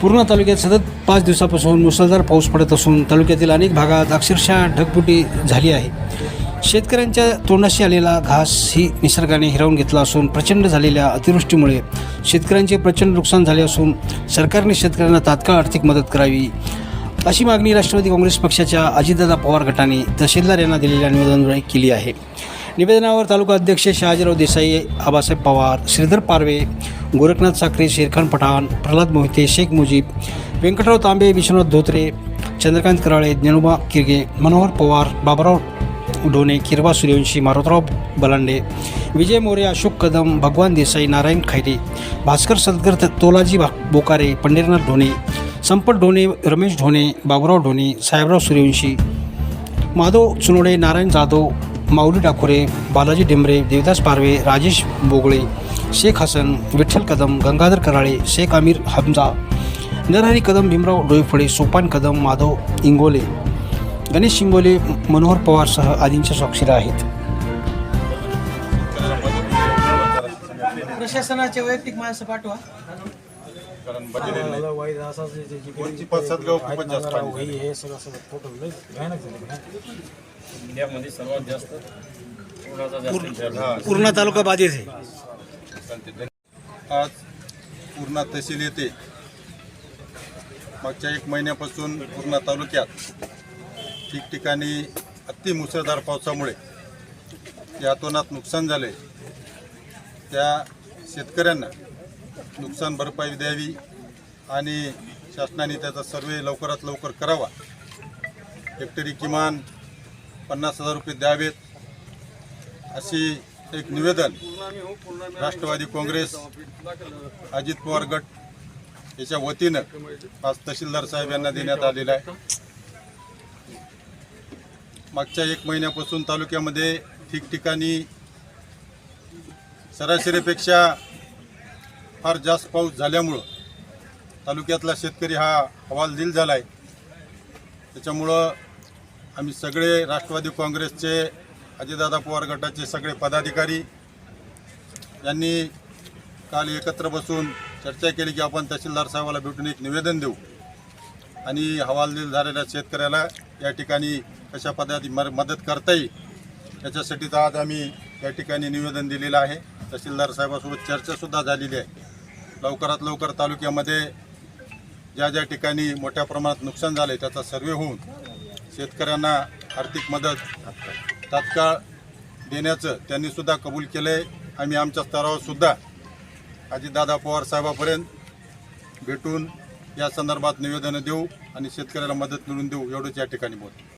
पूर्णा तालुक्यात सतत पाच दिवसापासून मुसळधार पाऊस पडत असून तालुक्यातील अनेक भागात अक्षरशः ढगफुटी झाली आहे. शेतकऱ्यांच्या तोंडाशी आलेला घास ही निसर्गाने हिरावून घेतला असून प्रचंड झालेल्या अतिवृष्टीमुळे शेतकऱ्यांचे प्रचंड नुकसान झाले असून सरकारने शेतकऱ्यांना तात्काळ आर्थिक मदत करावी. अशी मागणी राष्ट्रवादी काँग्रेस पक्षाच्या अजितदादा पवार गटाने तहसीलदार यांना दिलेल्या निवेदनाद्वारे केली आहे. निवेदनावर तालुका अध्यक्ष शहाजीराव देसाई आबासाहेब पवार श्रीधर पारवे गोरखनाथ साखरे शेरखान पठाण प्रल्हाद मोहिते शेख मुजीब व्यंकटराव तांबे विश्वनाथ धोत्रे चंद्रकांत कराळे ज्ञानोबा किरगे मनोहर पवार बाबाराव ढोणे किरबा सूर्यवंशी मारुतराव बलांडे विजय मोरे अशोक कदम भगवान देसाई नारायण खैरे भास्कर सदगर त- तोलाजी भा बोकारे पंढरीनाथ ढोणे संपत ढोणे रमेश ढोणे बाबुराव ढोणे साहेबराव सूर्यवंशी माधव चुनोडे नारायण जाधव माऊली डाकुरे बालाजी डेंबरे देवदास पारवे राजेश बोगळे शेख हसन विठ्ठल कदम गंगाधर कराळे शेख आमिर हमजा नरहरी कदम भीमराव डोईफळे सोपान कदम माधव इंगोले गणेश शिंगोले मनोहर पवारसह आदींच्या स्वाक्षऱ्या आहेत. प्रशासनाचे वैयक्तिक माणसं पाठवा. कारण इंडियामध्ये सर्वात जास्त पूर्णा तालुका बाधित आहे. आज पूर्णा तहसील येथे मागच्या एक महिन्यापासून पूर्णा तालुक्यात ठिकठिकाणी अति मुसळधार पावसामुळे जे अतोनात नुकसान झाले. त्या शेतकऱ्यांना नुकसान भरपाई द्यावी आणि शासनाने त्याचा सर्वे लवकरात लवकर करावा. हेक्टरी किमान पन्नास हजार रुपये द्यावेत अशी एक निवेदन राष्ट्रवादी काँग्रेस अजित पवार गट याच्या वतीनं आज तहसीलदार साहेब यांना देण्यात आलेलं आहे. मागच्या एक महिन्यापासून तालुक्यामध्ये ठिकठिकाणी सरासरीपेक्षा फार जास्त पाऊस झाल्यामुळं तालुक्यातला शेतकरी हा हवालदिल झाला आहे त्याच्यामुळं आम्ही सगळे राष्ट्रवादी काँग्रेसचे अजितदादा पवार गटाचे सगळे पदाधिकारी यांनी काल एकत्र बसून चर्चा केली की आपण तहसीलदार साहेबाला भेटून एक निवेदन देऊ. आणि हवालदिल झालेल्या शेतकऱ्याला या ठिकाणी कशा पद्धती मर- मदत करता येईल याच्यासाठी आज आम्ही या ठिकाणी निवेदन दिलेलं आहे. तहसीलदार साहेबासोबत चर्चासुद्धा झालेली आहे. लवकरात लवकर तालुक्यामध्ये ज्या ज्या ठिकाणी मोठ्या प्रमाणात नुकसान झाले त्याचा सर्वे होऊन शेतकऱ्यांना आर्थिक मदत तात्काळ देण्याचं त्यांनीसुद्धा कबूल केलं आहे आम्ही आमच्या स्तरावरसुद्धा अजितदादा पवार साहेबापर्यंत भेटून या संदर्भात निवेदनं देऊ आणि शेतकऱ्याला मदत मिळवून देऊ एवढंच या ठिकाणी बोलतो.